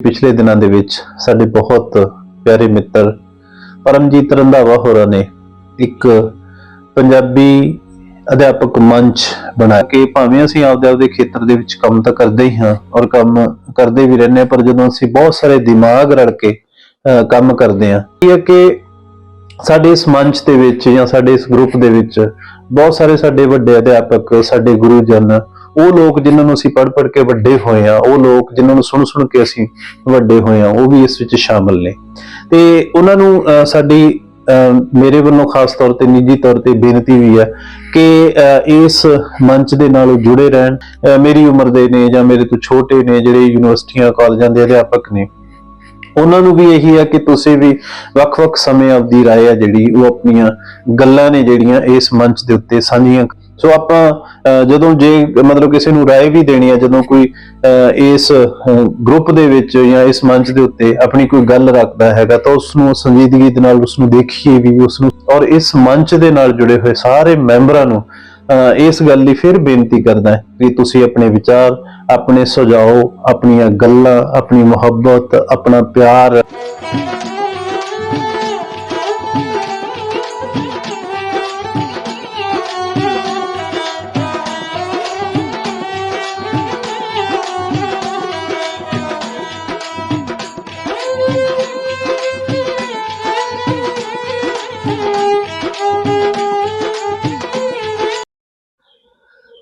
ਪਿਛਲੇ ਦਿਨਾਂ ਦੇ ਵਿੱਚ ਸਾਡੇ ਬਹੁਤ ਪਿਆਰੇ ਮਿੱਤਰ ਪਰਮਜੀਤ ਰੰਧਾਵਾ ਹੋਰਾਂ ਨੇ ਇੱਕ ਪੰਜਾਬੀ ਅਧਿਆਪਕ ਮੰਚ ਬਣਾ ਕੇ ਭਾਵੇਂ ਅਸੀਂ ਆਪਦੇ ਆਪਦੇ ਖੇਤਰ ਦੇ ਵਿੱਚ ਕੰਮ ਤਾਂ ਕਰਦੇ ਹੀ ਹਾਂ ਔਰ ਕੰਮ ਕਰਦੇ ਵੀ ਰਹਿੰਦੇ ਹਾਂ ਪਰ ਜਦੋਂ ਅਸੀਂ ਬਹੁਤ ਸਾਰੇ ਦਿਮਾਗ ਰਲ ਕੇ ਅਹ, ਕੰਮ ਕਰਦੇ ਹਾਂ ਇਹ ਹੈ ਕਿ ਸਾਡੇ ਇਸ ਮੰਚ ਦੇ ਵਿੱਚ ਜਾਂ ਸਾਡੇ ਇਸ ਗਰੁੱਪ ਦੇ ਵਿੱਚ ਬਹੁਤ ਸਾਰੇ ਸਾਡੇ ਵੱਡੇ ਅਧਿਆਪਕ ਸਾਡੇ ਗੁਰੂਜਨ ਉਹ ਲੋਕ ਜਿਨ੍ਹਾਂ ਨੂੰ ਅਸੀਂ ਪੜ੍ਹ ਪੜ੍ਹ ਕੇ ਵੱਡੇ ਹੋਏ ਆ ਉਹ ਲੋਕ ਜਿਨ੍ਹਾਂ ਨੂੰ ਸੁਣ ਸੁਣ ਕੇ ਅਸੀਂ ਵੱਡੇ ਹੋਏ ਆ ਉਹ ਵੀ ਇਸ ਵਿੱਚ ਸ਼ਾਮਲ ਨੇ। ਤੇ ਉਹਨਾਂ ਨੂੰ ਸਾਡੀ ਮੇਰੇ ਵੱਲੋਂ ਖਾਸ ਤੌਰ ਤੇ, ਨਿੱਜੀ ਤੌਰ ਤੇ ਬੇਨਤੀ ਵੀ ਹੈ ਕਿ ਇਸ ਮੰਚ ਦੇ ਨਾਲ ਉਹ ਜੁੜੇ ਰਹਿਣ। ਮੇਰੀ ਉਮਰ ਦੇ ਨੇ ਜਾਂ ਮੇਰੇ ਤੋਂ ਛੋਟੇ ਨੇ, ਜਿਹੜੇ ਯੂਨੀਵਰਸਿਟੀਆਂ, ਕਾਲਜਾਂ ਦੇ ਅਧਿਆਪਕ ਨੇ, ਉਹਨਾਂ ਨੂੰ ਵੀ ਇਹੀ ਹੈ ਕਿ ਤੁਸੀਂ ਵੀ ਵੱਖ-ਵੱਖ ਸਮੇਂ ਆਪਦੀ ਰਾਏ ਆ ਜਿਹੜੀ, ਉਹ ਆਪਣੀਆਂ ਗੱਲਾਂ ਨੇ ਜਿਹੜੀਆਂ ਇਸ ਮੰਚ ਦੇ ਉੱਤੇ ਸਾਂਝੀਆਂ ਸੋ ਆਪਾਂ ਜਦੋਂ ਜੇ ਮਤਲਬ ਕਿਸੇ ਨੂੰ ਰਾਏ ਵੀ ਦੇਣੀ ਹੈ ਜਦੋਂ ਕੋਈ ਇਸ ਗਰੁੱਪ ਦੇ ਵਿੱਚ ਜਾਂ ਇਸ ਮੰਚ ਦੇ ਉੱਤੇ ਆਪਣੀ ਕੋਈ ਗੱਲ ਰੱਖਦਾ ਹੈਗਾ ਤਾਂ ਉਸ ਨੂੰ ਸੰਜੀਦਗੀ ਦੇ ਨਾਲ ਉਸ ਨੂੰ ਦੇਖੀਏ ਵੀ ਉਸ ਨੂੰ ਔਰ ਇਸ ਮੰਚ ਦੇ ਨਾਲ ਜੁੜੇ ਹੋਏ ਸਾਰੇ ਮੈਂਬਰਾਂ ਨੂੰ ਅਹ, ਇਸ ਗੱਲ ਲਈ ਫਿਰ ਬੇਨਤੀ ਕਰਦਾ ਹੈ ਕਿ ਤੁਸੀਂ ਆਪਣੇ ਵਿਚਾਰ ਆਪਣੇ ਸੁਝਾਓ ਆਪਣੀਆਂ ਗੱਲਾਂ ਆਪਣੀ ਮੁਹੱਬਤ ਆਪਣਾ ਪਿਆਰ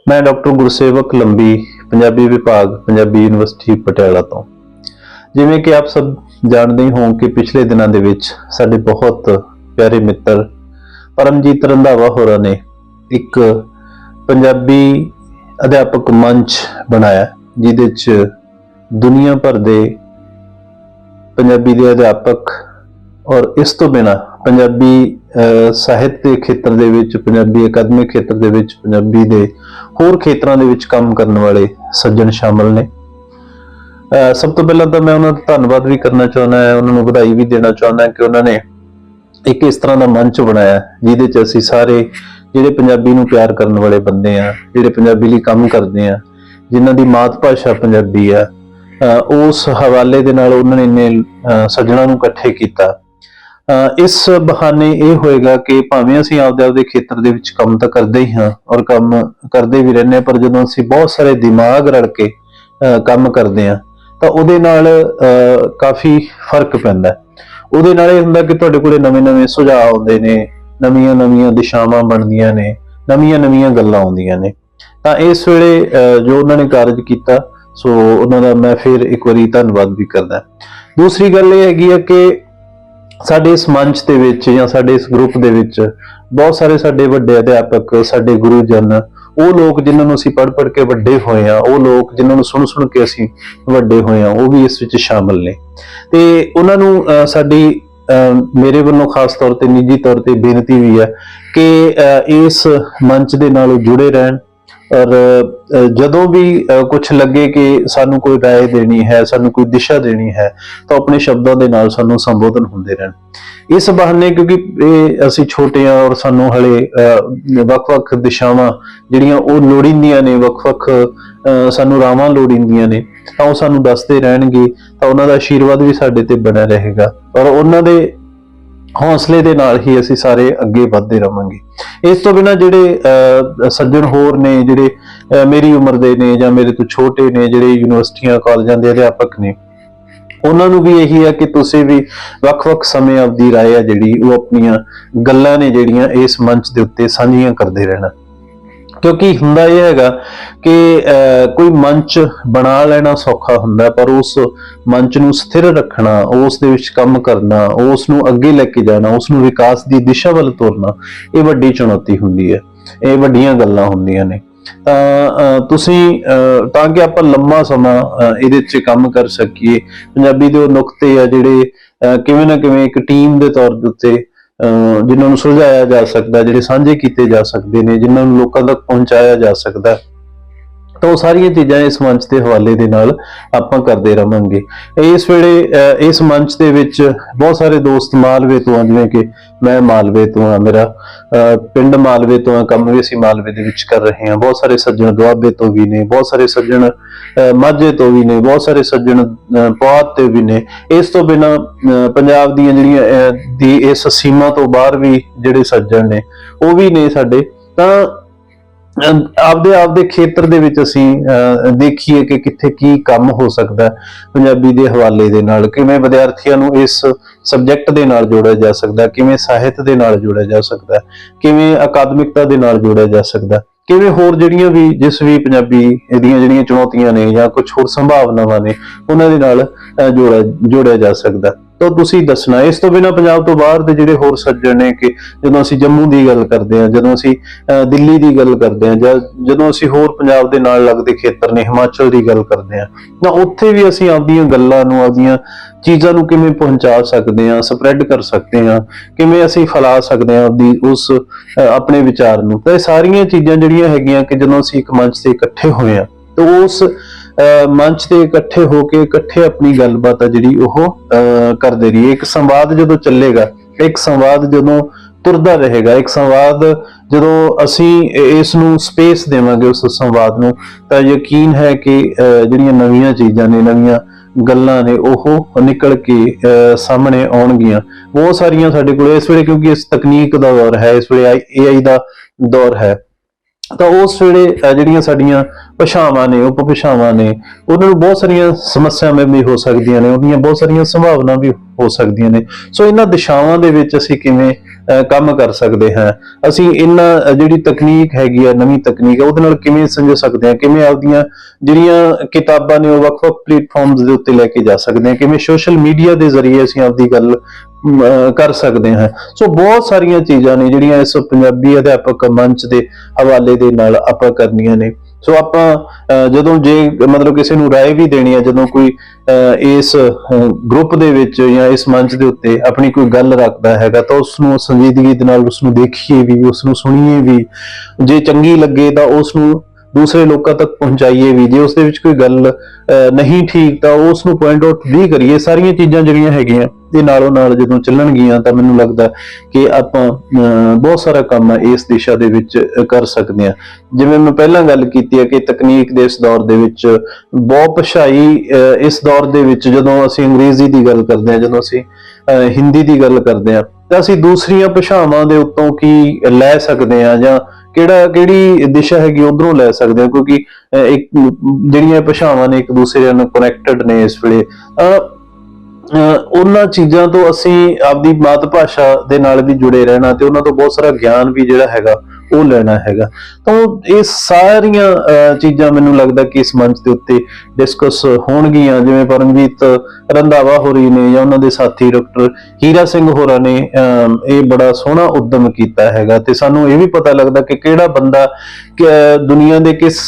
ਮੈਂ ਡਾਕਟਰ ਗੁਰਸੇਵਕ ਲੰਬੀ, ਪੰਜਾਬੀ ਵਿਭਾਗ, ਪੰਜਾਬੀ ਯੂਨੀਵਰਸਿਟੀ ਪਟਿਆਲਾ ਤੋਂ। ਜਿਵੇਂ ਕਿ ਆਪ ਸਭ ਜਾਣਦੇ ਹੀ ਹੋ ਕਿ ਪਿਛਲੇ ਦਿਨਾਂ ਦੇ ਵਿੱਚ ਸਾਡੇ ਬਹੁਤ ਪਿਆਰੇ ਮਿੱਤਰ ਪਰਮਜੀਤ ਰੰਧਾਵਾ ਹੋਰਾਂ ਨੇ ਇੱਕ ਪੰਜਾਬੀ ਅਧਿਆਪਕ ਮੰਚ ਬਣਾਇਆ, ਜਿਹਦੇ 'ਚ ਦੁਨੀਆ ਭਰ ਦੇ ਪੰਜਾਬੀ ਦੇ ਅਧਿਆਪਕ ਔਰ ਇਸ ਤੋਂ ਬਿਨਾ ਪੰਜਾਬੀ ਸਾਹਿਤ ਦੇ ਖੇਤਰ ਦੇ ਵਿੱਚ, ਪੰਜਾਬੀ ਅਕਾਦਮਿਕ ਖੇਤਰ ਦੇ ਵਿੱਚ, ਪੰਜਾਬੀ ਦੇ ਹੋਰ ਖੇਤਰਾਂ ਦੇ ਵਿੱਚ ਕੰਮ ਕਰਨ ਵਾਲੇ ਸੱਜਣ ਸ਼ਾਮਲ ਨੇ। ਸਭ ਤੋਂ ਪਹਿਲਾਂ ਤਾਂ ਮੈਂ ਉਹਨਾਂ ਦਾ ਧੰਨਵਾਦ ਵੀ ਕਰਨਾ ਚਾਹੁੰਦਾ ਹਾਂ, ਉਹਨਾਂ ਨੂੰ ਵਧਾਈ ਵੀ ਦੇਣਾ ਚਾਹੁੰਦਾ ਕਿ ਉਹਨਾਂ ਨੇ ਇੱਕ ਇਸ ਤਰ੍ਹਾਂ ਦਾ ਮੰਚ ਬਣਾਇਆ, ਜਿਹਦੇ 'ਚ ਅਸੀਂ ਸਾਰੇ ਜਿਹੜੇ ਪੰਜਾਬੀ ਨੂੰ ਪਿਆਰ ਕਰਨ ਵਾਲੇ ਬੰਦੇ ਆ, ਜਿਹੜੇ ਪੰਜਾਬੀ ਲਈ ਕੰਮ ਕਰਦੇ ਆ, ਜਿਨ੍ਹਾਂ ਦੀ ਮਾਤ ਭਾਸ਼ਾ ਪੰਜਾਬੀ ਆ ਉਸ ਹਵਾਲੇ ਦੇ ਨਾਲ ਉਹਨਾਂ ਨੇ ਇੰਨੇ ਸੱਜਣਾਂ ਨੂੰ ਇਕੱਠੇ ਕੀਤਾ। ਇਸ ਬਹਾਨੇ ਇਹ ਹੋਏਗਾ ਕਿ ਭਾਵੇਂ ਅਸੀਂ ਆਪਦੇ ਆਪਦੇ ਖੇਤਰ ਦੇ ਵਿੱਚ ਕੰਮ ਤਾਂ ਕਰਦੇ ਹੀ ਹਾਂ ਔਰ ਕੰਮ ਕਰਦੇ ਵੀ ਰਹਿੰਦੇ ਹਾਂ, ਪਰ ਜਦੋਂ ਅਸੀਂ ਬਹੁਤ ਸਾਰੇ ਦਿਮਾਗ ਰਲ ਕੇ ਕੰਮ ਕਰਦੇ ਹਾਂ, ਤਾਂ ਉਹਦੇ ਨਾਲ ਕਾਫੀ ਫ਼ਰਕ ਪੈਂਦਾ ਉਹਦੇ ਨਾਲ ਇਹ ਹੁੰਦਾ ਕਿ ਤੁਹਾਡੇ ਕੋਲੇ ਨਵੇਂ-ਨਵੇਂ ਸੁਝਾਅ ਆਉਂਦੇ ਨੇ ਨਵੀਆਂ-ਨਵੀਆਂ ਦਿਸ਼ਾਵਾਂ ਬਣਦੀਆਂ ਨੇ ਨਵੀਆਂ-ਨਵੀਆਂ ਗੱਲਾਂ ਆਉਂਦੀਆਂ ਨੇ। ਤਾਂ ਇਸ ਵੇਲੇ ਜੋ ਉਹਨਾਂ ਨੇ ਕਾਰਜ ਕੀਤਾ, ਸੋ ਉਹਨਾਂ ਦਾ ਮੈਂ ਫਿਰ ਇੱਕ ਵਾਰੀ ਧੰਨਵਾਦ ਵੀ ਕਰਦਾ ਦੂਸਰੀ ਗੱਲ ਇਹ ਹੈਗੀ ਆ ਕਿ ਸਾਡੇ ਇਸ ਮੰਚ ਦੇ ਵਿੱਚ ਜਾਂ ਸਾਡੇ ਇਸ ਗਰੁੱਪ ਦੇ ਵਿੱਚ ਬਹੁਤ ਸਾਰੇ ਸਾਡੇ ਵੱਡੇ ਅਧਿਆਪਕ, ਸਾਡੇ ਗੁਰੂਜਨ, ਉਹ ਲੋਕ ਜਿਨ੍ਹਾਂ ਨੂੰ ਅਸੀਂ ਪੜ੍ਹ ਪੜ੍ਹ ਕੇ ਵੱਡੇ ਹੋਏ ਆ ਉਹ ਲੋਕ ਜਿਨ੍ਹਾਂ ਨੂੰ ਸੁਣ ਸੁਣ ਕੇ ਅਸੀਂ ਵੱਡੇ ਹੋਏ ਆ ਉਹ ਵੀ ਇਸ ਵਿੱਚ ਸ਼ਾਮਲ ਨੇ। ਤੇ ਉਹਨਾਂ ਨੂੰ ਸਾਡੀ ਮੇਰੇ ਵੱਲੋਂ ਖਾਸ ਤੌਰ ਤੇ ਨਿੱਜੀ ਤੌਰ ਤੇ ਬੇਨਤੀ ਵੀ ਹੈ ਕਿ ਇਸ ਮੰਚ ਦੇ ਨਾਲ ਉਹ ਜੁੜੇ ਰਹਿਣ ਔਰ ਅਹ, ਜਦੋਂ ਵੀ ਕੁਝ ਲੱਗੇ ਕਿ ਸਾਨੂੰ ਕੋਈ رائے ਦੇਣੀ ਹੈ ਸਾਨੂੰ ਕੋਈ ਦਿਸ਼ਾ ਦੇਣੀ ਹੈ ਤਾਂ ਆਪਣੇ ਸ਼ਬਦਾਂ ਦੇ ਨਾਲ ਸਾਨੂੰ ਸੰਬੋਧਨ ਹੁੰਦੇ ਰਹਿਣ ਇਸ ਬਹਾਨੇ ਕਿਉਂਕਿ ਇਹ ਅਸੀਂ ਛੋਟੇ ਆ ਔਰ ਸਾਨੂੰ ਹਲੇ ਅਹ, ਵੱਖ-ਵੱਖ ਦਿਸ਼ਾਵਾਂ ਜਿਹੜੀਆਂ ਉਹ ਲੋੜੀਂਦੀਆਂ ਨੇ ਵੱਖ-ਵੱਖ ਅਹ, ਸਾਨੂੰ ਰਾਵਾਂ ਲੋੜੀਂਦੀਆਂ ਨੇ ਤਾਂ ਉਹ ਸਾਨੂੰ ਦੱਸਦੇ ਰਹਿਣਗੇ ਤਾਂ ਉਹਨਾਂ ਦਾ ਆਸ਼ੀਰਵਾਦ ਵੀ ਸਾਡੇ ਤੇ ਬਣਿਆ ਰਹੇਗਾ ਔਰ ਉਹਨਾਂ ਦੇ ਹੌਸਲੇ ਦੇ ਨਾਲ ਹੀ ਅਸੀਂ ਸਾਰੇ ਅੱਗੇ ਵਧਦੇ ਰਵਾਂਗੇ। ਇਸ ਤੋਂ ਬਿਨਾ ਜਿਹੜੇ ਸੱਜਣ ਹੋਰ ਨੇ, ਜਿਹੜੇ ਮੇਰੀ ਉਮਰ ਦੇ ਨੇ ਜਾਂ ਮੇਰੇ ਤੋਂ ਛੋਟੇ ਨੇ, ਜਿਹੜੇ ਯੂਨੀਵਰਸਿਟੀਆਂ, ਕਾਲਜਾਂ ਦੇ ਅਧਿਆਪਕ ਨੇ, ਉਹਨਾਂ ਨੂੰ ਵੀ ਇਹੀ ਹੈ ਕਿ ਤੁਸੀਂ ਵੀ ਵੱਖ-ਵੱਖ ਸਮੇਂ ਆਪਦੀ ਰਾਏ ਆ ਜਿਹੜੀ ਉਹ ਆਪਣੀਆਂ ਗੱਲਾਂ ਨੇ ਜਿਹੜੀਆਂ ਇਸ ਮੰਚ ਦੇ ਉੱਤੇ ਸਾਂਝੀਆਂ ਕਰਦੇ ਰਹਿਣਾ। ਕਿਉਂਕਿ ਹੁੰਦਾ ਇਹ ਹੈਗਾ ਕਿ ਕੋਈ ਮੰਚ ਬਣਾ ਲੈਣਾ ਸੌਖਾ ਹੁੰਦਾ, ਪਰ ਉਸ ਮੰਚ ਨੂੰ ਸਥਿਰ ਰੱਖਣਾ, ਉਸ ਦੇ ਵਿੱਚ ਕੰਮ ਕਰਨਾ, ਉਸ ਨੂੰ ਅੱਗੇ ਲੈ ਕੇ ਜਾਣਾ, ਉਸ ਨੂੰ ਵਿਕਾਸ ਦੀ ਦਿਸ਼ਾ ਵੱਲ ਤੋਰਨਾ, ਇਹ ਵੱਡੀ ਚੁਣੌਤੀ ਹੁੰਦੀ ਹੈ। ਇਹ ਵੱਡੀਆਂ ਗੱਲਾਂ ਹੁੰਦੀਆਂ ਨੇ। ਤਾਂ ਤੁਸੀਂ ਤਾਂ ਕਿ ਆਪਾਂ ਲੰਮਾ ਸਮਾਂ ਇਹਦੇ 'ਚ ਕੰਮ ਕਰ ਸਕੀਏ, ਪੰਜਾਬੀ ਦੇ ਉਹ ਨੁਕਤੇ ਆ ਜਿਹੜੇ ਕਿਵੇਂ ਨਾ ਕਿਵੇਂ ਇੱਕ ਟੀਮ ਦੇ ਤੌਰ ਦੇ ਉੱਤੇ ਜਿਨ੍ਹਾਂ ਨੂੰ ਸੁਲਝਾਇਆ ਜਾ ਸਕਦਾ, ਜਿਹੜੇ ਸਾਂਝੇ ਕੀਤੇ ਜਾ ਸਕਦੇ ਨੇ, ਜਿਨ੍ਹਾਂ ਨੂੰ ਲੋਕਾਂ ਤੱਕ ਪਹੁੰਚਾਇਆ ਜਾ ਸਕਦਾ। ਤਾਂ ਉਹ ਸਾਰੀਆਂ ਚੀਜ਼ਾਂ ਇਸ ਮੰਚ ਦੇ ਹਵਾਲੇ ਦੇ ਨਾਲ ਆਪਾਂ ਕਰਦੇ ਰਵਾਂਗੇ। ਇਸ ਵੇਲੇ ਇਸ ਮੰਚ ਦੇ ਵਿੱਚ ਬਹੁਤ ਸਾਰੇ ਦੋਸਤ ਮਾਲਵੇ ਤੋਂ ਆ ਜਿਵੇਂ ਕਿ ਮੈਂ ਮਾਲਵੇ ਤੋਂ ਆ ਮੇਰਾ ਪਿੰਡ ਮਾਲਵੇ ਤੋਂ ਆ ਕੰਮ ਵੀ ਅਸੀਂ ਮਾਲਵੇ ਦੇ ਵਿੱਚ ਕਰ ਰਹੇ ਹਾਂ। ਬਹੁਤ ਸਾਰੇ ਸੱਜਣ ਦੁਆਬੇ ਤੋਂ ਵੀ ਨੇ ਬਹੁਤ ਸਾਰੇ ਸੱਜਣ ਅਹ, ਮਾਝੇ ਤੋਂ ਵੀ ਨੇ ਬਹੁਤ ਸਾਰੇ ਸੱਜਣ ਅਹ, ਪੁਆਧ ਤੇ ਵੀ ਨੇ। ਇਸ ਤੋਂ ਬਿਨਾ ਪੰਜਾਬ ਦੀਆਂ ਜਿਹੜੀਆਂ ਦੀ ਇਸ ਸੀਮਾ ਤੋਂ ਬਾਹਰ ਵੀ ਜਿਹੜੇ ਸੱਜਣ ਨੇ ਉਹ ਵੀ ਨੇ ਸਾਡੇ। ਤਾਂ ਆਪਦੇ ਆਪਦੇ ਖੇਤਰ ਦੇ ਵਿੱਚ ਅਸੀਂ ਦੇਖੀਏ ਕਿ ਕਿੱਥੇ ਕੀ ਕੰਮ ਹੋ ਸਕਦਾ ਪੰਜਾਬੀ ਦੇ ਹਵਾਲੇ ਦੇ ਨਾਲ, ਕਿਵੇਂ ਵਿਦਿਆਰਥੀਆਂ ਨੂੰ ਇਸ ਸਬਜੈਕਟ ਦੇ ਨਾਲ ਜੋੜਿਆ ਜਾ ਸਕਦਾ ਕਿਵੇਂ ਸਾਹਿਤ ਦੇ ਨਾਲ ਜੋੜਿਆ ਜਾ ਸਕਦਾ ਕਿਵੇਂ ਅਕਾਦਮਿਕਤਾ ਦੇ ਨਾਲ ਜੋੜਿਆ ਜਾ ਸਕਦਾ ਕਿਵੇਂ ਹੋਰ ਜਿਹੜੀਆਂ ਵੀ, ਜਿਸ ਵੀ ਪੰਜਾਬੀ ਦੀਆਂ ਜਿਹੜੀਆਂ ਚੁਣੌਤੀਆਂ ਨੇ ਜਾਂ ਕੁਝ ਹੋਰ ਸੰਭਾਵਨਾਵਾਂ ਨੇ, ਉਹਨਾਂ ਦੇ ਨਾਲ ਜੋੜਿਆ ਜੋੜਿਆ ਜਾ ਸਕਦਾ ਤਾਂ ਤੁਸੀਂ ਦੱਸਣਾ, ਇਸ ਤੋਂ ਬਿਨਾ ਪੰਜਾਬ ਤੋਂ ਬਾਹਰ ਦੇ ਜਿਹੜੇ ਹੋਰ ਸੱਜਣ ਨੇ ਕਿ ਜਦੋਂ ਅਸੀਂ ਜੰਮੂ ਦੀ ਗੱਲ ਕਰਦੇ ਹਾਂ, ਜਦੋਂ ਅਸੀਂ ਦਿੱਲੀ ਦੀ ਗੱਲ ਕਰਦੇ ਹਾਂ ਜਾਂ ਜਦੋਂ ਅਸੀਂ ਹੋਰ ਪੰਜਾਬ ਦੇ ਨਾਲ ਲੱਗਦੇ ਖੇਤਰ ਨੇ, ਹਿਮਾਚਲ ਦੀ ਗੱਲ ਕਰਦੇ ਹਾਂ, ਤਾਂ ਉੱਥੇ ਵੀ ਅਸੀਂ ਆਪਦੀਆਂ ਗੱਲਾਂ ਨੂੰ, ਆਪਦੀਆਂ ਚੀਜ਼ਾਂ ਨੂੰ ਕਿਵੇਂ ਪਹੁੰਚਾ ਸਕਦੇ ਹਾਂ ਸਪਰੈਡ ਕਰ ਸਕਦੇ ਹਾਂ, ਕਿਵੇਂ ਅਸੀਂ ਫੈਲਾ ਸਕਦੇ ਹਾਂ ਆਪਦੀ ਉਸ ਆਪਣੇ ਵਿਚਾਰ ਨੂੰ। ਤਾਂ ਇਹ ਸਾਰੀਆਂ ਚੀਜ਼ਾਂ ਜਿਹੜੀਆਂ ਹੈਗੀਆਂ ਕਿ ਜਦੋਂ ਅਸੀਂ ਇੱਕ ਮੰਚ ਤੇ ਇਕੱਠੇ ਹੋਏ ਆ ਤਾਂ ਉਸ ਮੰਚ ਤੇ ਇਕੱਠੇ ਹੋ ਕੇ ਇਕੱਠੇ ਆਪਣੀ ਗੱਲਬਾਤ ਆ ਜਿਹੜੀ ਉਹ ਕਰਦੇ ਰਹੀਏ। ਇੱਕ ਸੰਵਾਦ ਜਦੋਂ ਚੱਲੇਗਾ ਇੱਕ ਸੰਵਾਦ ਜਦੋਂ ਤੁਰਦਾ ਰਹੇਗਾ ਇੱਕ ਸੰਵਾਦ ਜਦੋਂ ਅਸੀਂ ਇਸ ਨੂੰ ਸਪੇਸ ਦੇਵਾਂਗੇ ਉਸ ਸੰਵਾਦ ਨੂੰ ਤਾਂ ਯਕੀਨ ਹੈ ਕਿ ਅਹ, ਜਿਹੜੀਆਂ ਨਵੀਆਂ ਚੀਜ਼ਾਂ ਨੇ ਨਵੀਆਂ ਗੱਲਾਂ ਨੇ ਉਹ ਨਿਕਲ ਕੇ ਅਹ, ਸਾਹਮਣੇ ਆਉਣਗੀਆਂ। ਬਹੁਤ ਸਾਰੀਆਂ ਸਾਡੇ ਕੋਲ ਇਸ ਵੇਲੇ ਕਿਉਂਕਿ ਇਸ ਤਕਨੀਕ ਦਾ ਦੌਰ ਹੈ ਇਸ ਵੇਲੇ AI ਦਾ ਦੌਰ ਹੈ। ਤਾਂ ਉਸ ਵੇਲੇ ਅਹ, ਜਿਹੜੀਆਂ ਸਾਡੀਆਂ ਭਾਸ਼ਾਵਾਂ ਨੇ ਉਪ ਭਾਸ਼ਾਵਾਂ ਨੇ ਉਹਨਾਂ ਨੂੰ ਬਹੁਤ ਸਾਰੀਆਂ ਸਮੱਸਿਆਵਾਂ ਵੀ ਹੋ ਸਕਦੀਆਂ ਨੇ ਉਹਦੀਆਂ ਬਹੁਤ ਸਾਰੀਆਂ ਸੰਭਾਵਨਾ ਵੀ ਹੋ ਸਕਦੀਆਂ ਨੇ। ਸੋ ਇਹਨਾਂ ਦਿਸ਼ਾਵਾਂ ਦੇ ਵਿੱਚ ਅਸੀਂ ਕਿਵੇਂ ਕੰਮ ਕਰ ਸਕਦੇ ਹਾਂ? ਅਸੀਂ ਇਹਨਾਂ ਜਿਹੜੀ ਤਕਨੀਕ ਹੈਗੀ ਆ, ਨਵੀਂ ਤਕਨੀਕ ਹੈ ਉਹਦੇ ਨਾਲ ਕਿਵੇਂ ਸਮਝ ਸਕਦੇ ਹਾਂ? ਕਿਵੇਂ ਆਪਦੀਆਂ ਜਿਹੜੀਆਂ ਕਿਤਾਬਾਂ ਨੇ, ਉਹ ਵੱਖ-ਵੱਖ ਪਲੇਟਫਾਰਮਸ ਦੇ ਉੱਤੇ ਲੈ ਕੇ ਜਾ ਸਕਦੇ ਹਾਂ? ਕਿਵੇਂ ਸੋਸ਼ਲ ਮੀਡੀਆ ਦੇ ਜ਼ਰੀਏ ਅਸੀਂ ਆਪਦੀ ਗੱਲ ਕਰ ਸਕਦੇ ਹਾਂ? ਸੋ ਬਹੁਤ ਸਾਰੀਆਂ ਚੀਜ਼ਾਂ ਨੇ ਜਿਹੜੀਆਂ ਇਸ ਪੰਜਾਬੀ ਅਧਿਆਪਕ ਮੰਚ ਦੇ ਹਵਾਲੇ ਦੇ ਨਾਲ ਆਪਾਂ ਕਰਨੀਆਂ ਨੇ। ਸੋ ਆਪਾਂ ਅਹ, ਜਦੋਂ ਜੇ ਮਤਲਬ ਕਿਸੇ ਨੂੰ ਰਾਏ ਵੀ ਦੇਣੀ ਹੈ ਜਦੋਂ ਕੋਈ ਅਹ, ਇਸ ਗਰੁੱਪ ਦੇ ਵਿੱਚ ਜਾਂ ਇਸ ਮੰਚ ਦੇ ਉੱਤੇ ਆਪਣੀ ਕੋਈ ਗੱਲ ਰੱਖਦਾ ਹੈਗਾ ਤਾਂ ਉਸ ਨੂੰ ਸੰਜੀਦਗੀ ਦੇ ਨਾਲ ਉਸ ਨੂੰ ਦੇਖੀਏ ਵੀ ਉਸ ਨੂੰ ਸੁਣੀਏ ਵੀ। ਜੇ ਚੰਗੀ ਲੱਗੇ ਤਾਂ ਉਸ ਨੂੰ ਦੂਸਰੇ ਲੋਕਾਂ ਤੱਕ ਪਹੁੰਚਾਈਏ ਵੀ ਜੇ ਉਸ ਦੇ ਵਿੱਚ ਕੋਈ ਗੱਲ ਨਹੀਂ ਠੀਕ ਤਾਂ ਉਸ ਨੂੰ ਪੁਆਇੰਟ ਆਊਟ ਵੀ ਕਰੀਏ। ਸਾਰੀਆਂ ਚੀਜ਼ਾਂ ਜਿਹੜੀਆਂ ਹੈਗੀਆਂ ਇਹ ਨਾਲੋਂ ਨਾਲ ਜਦੋਂ ਚੱਲਣਗੀਆਂ ਤਾਂ ਮੈਨੂੰ ਲੱਗਦਾ ਕਿ ਆਪਾਂ ਬਹੁਤ ਸਾਰਾ ਕੰਮ ਇਸ ਦਿਸ਼ਾ ਦੇ ਵਿੱਚ ਕਰ ਸਕਦੇ ਹਾਂ। ਜਿਵੇਂ ਮੈਂ ਪਹਿਲਾਂ ਗੱਲ ਕੀਤੀ ਹੈ ਕਿ ਤਕਨੀਕ ਦੇ ਇਸ ਦੌਰ ਦੇ ਵਿੱਚ ਬਹੁ ਭਾਸ਼ਾਈ ਅਹ, ਇਸ ਦੌਰ ਦੇ ਵਿੱਚ ਜਦੋਂ ਅਸੀਂ ਅੰਗਰੇਜ਼ੀ ਦੀ ਗੱਲ ਕਰਦੇ ਹਾਂ ਜਦੋਂ ਅਸੀਂ ਅਹ, ਹਿੰਦੀ ਦੀ ਗੱਲ ਕਰਦੇ ਹਾਂ ਤਾਂ ਅਸੀਂ ਦੂਸਰੀਆਂ ਭਾਸ਼ਾਵਾਂ ਦੇ ਉੱਤੋਂ ਕੀ ਲੈ ਸਕਦੇ ਹਾਂ ਜਾਂ ਕਿਹੜਾ ਕਿਹੜੀ ਦਿਸ਼ਾ ਹੈਗੀ ਉਧਰੋਂ ਲੈ ਸਕਦੇ ਹਾਂ? ਕਿਉਂਕਿ ਅਹ, ਇੱਕ ਜਿਹੜੀਆਂ ਭਾਸ਼ਾਵਾਂ ਨੇ ਇੱਕ ਦੂਸਰੇ ਨਾਲ ਕਨੈਕਟਡ ਨੇ ਇਸ ਵੇਲੇ ਅਹ, ਅਹ ਉਹਨਾਂ ਚੀਜ਼ਾਂ ਤੋਂ ਅਸੀਂ ਆਪਦੀ ਮਾਤ ਭਾਸ਼ਾ ਦੇ ਨਾਲ ਵੀ ਜੁੜੇ ਰਹਿਣਾ ਤੇ ਉਹਨਾਂ ਤੋਂ ਬਹੁਤ ਸਾਰਾ ਗਿਆਨ ਵੀ ਜਿਹੜਾ ਹੈਗਾ ਉਹ ਲੈਣਾ ਹੈਗਾ। ਤਾਂ ਇਹ ਸਾਰੀਆਂ ਚੀਜ਼ਾਂ ਮੈਨੂੰ ਲੱਗਦਾ ਕਿ ਇਸ ਮੰਚ ਦੇ ਉੱਤੇ ਡਿਸਕਸ ਹੋਣਗੀਆਂ। ਜਿਵੇਂ ਪਰਮਜੀਤ ਰੰਧਾਵਾ ਹੋਰੀ ਨੇ ਜਾਂ ਉਹਨਾਂ ਦੇ ਸਾਥੀ ਡਾਕਟਰ ਹੀਰਾ ਸਿੰਘ ਹੋਰਾਂ ਨੇ ਅਮ, ਇਹ ਬੜਾ ਸੋਹਣਾ ਉਦਮ ਕੀਤਾ ਹੈਗਾ। ਤੇ ਸਾਨੂੰ ਇਹ ਵੀ ਪਤਾ ਲੱਗਦਾ ਕਿ ਕਿਹੜਾ ਬੰਦਾ ਕਿ ਦੁਨੀਆ ਦੇ ਕਿਸ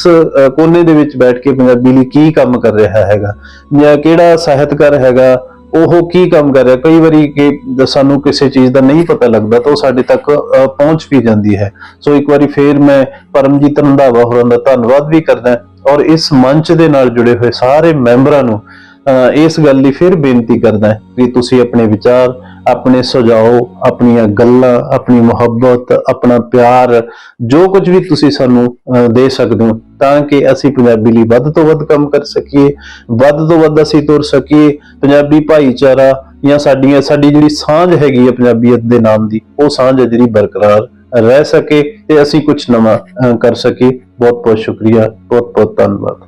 ਕੋਨੇ ਦੇ ਵਿੱਚ ਬੈਠ ਕੇ ਪੰਜਾਬੀ ਲਈ ਕੀ ਕੰਮ ਕਰ ਰਿਹਾ ਹੈਗਾ ਜਾਂ ਕਿਹੜਾ ਸਾਹਿਤਕਾਰ ਹੈਗਾ। ਉਹ ਕੀ ਕੰਮ ਕਰ ਰਿਹਾ? ਕਈ ਵਾਰੀ ਕਿ ਸਾਨੂੰ ਕਿਸੇ ਚੀਜ਼ ਦਾ ਨਹੀਂ ਪਤਾ ਲੱਗਦਾ ਤਾਂ ਉਹ ਸਾਡੇ ਤੱਕ ਪਹੁੰਚ ਵੀ ਜਾਂਦੀ ਹੈ। ਸੋ ਇੱਕ ਵਾਰੀ ਫੇਰ ਮੈਂ ਪਰਮਜੀਤ ਰੰਧਾਵਾ ਹੋਰਾਂ ਦਾ ਧੰਨਵਾਦ ਵੀ ਕਰਦਾ ਔਰ ਇਸ ਮੰਚ ਦੇ ਨਾਲ ਜੁੜੇ ਹੋਏ ਸਾਰੇ ਮੈਂਬਰਾਂ ਨੂੰ ਅਹ, ਇਸ ਗੱਲ ਲਈ ਫਿਰ ਬੇਨਤੀ ਕਰਦਾ ਕਿ ਤੁਸੀਂ ਆਪਣੇ ਵਿਚਾਰ ਆਪਣੇ ਸੁਝਾਓ ਆਪਣੀਆਂ ਗੱਲਾਂ ਆਪਣੀ ਮੁਹੱਬਤ ਆਪਣਾ ਪਿਆਰ ਜੋ ਕੁਝ ਵੀ ਤੁਸੀਂ ਸਾਨੂੰ ਦੇ ਸਕਦੇ ਹੋ ਤਾਂ ਕਿ ਅਸੀਂ ਪੰਜਾਬੀ ਲਈ ਵੱਧ ਤੋਂ ਵੱਧ ਕੰਮ ਕਰ ਸਕੀਏ, ਵੱਧ ਤੋਂ ਵੱਧ ਅਸੀਂ ਤੁਰ ਸਕੀਏ, ਪੰਜਾਬੀ ਭਾਈਚਾਰਾ ਜਾਂ ਸਾਡੀਆਂ, ਸਾਡੀ ਜਿਹੜੀ ਸਾਂਝ ਹੈਗੀ ਹੈ ਪੰਜਾਬੀਅਤ ਦੇ ਨਾਮ ਦੀ, ਉਹ ਸਾਂਝ ਹੈ ਜਿਹੜੀ ਬਰਕਰਾਰ ਰਹਿ ਸਕੇ ਤੇ ਅਸੀਂ ਕੁਝ ਨਵਾਂ ਕਰ ਸਕੀਏ। ਬਹੁਤ ਬਹੁਤ ਸ਼ੁਕਰੀਆ ਬਹੁਤ ਬਹੁਤ ਧੰਨਵਾਦ।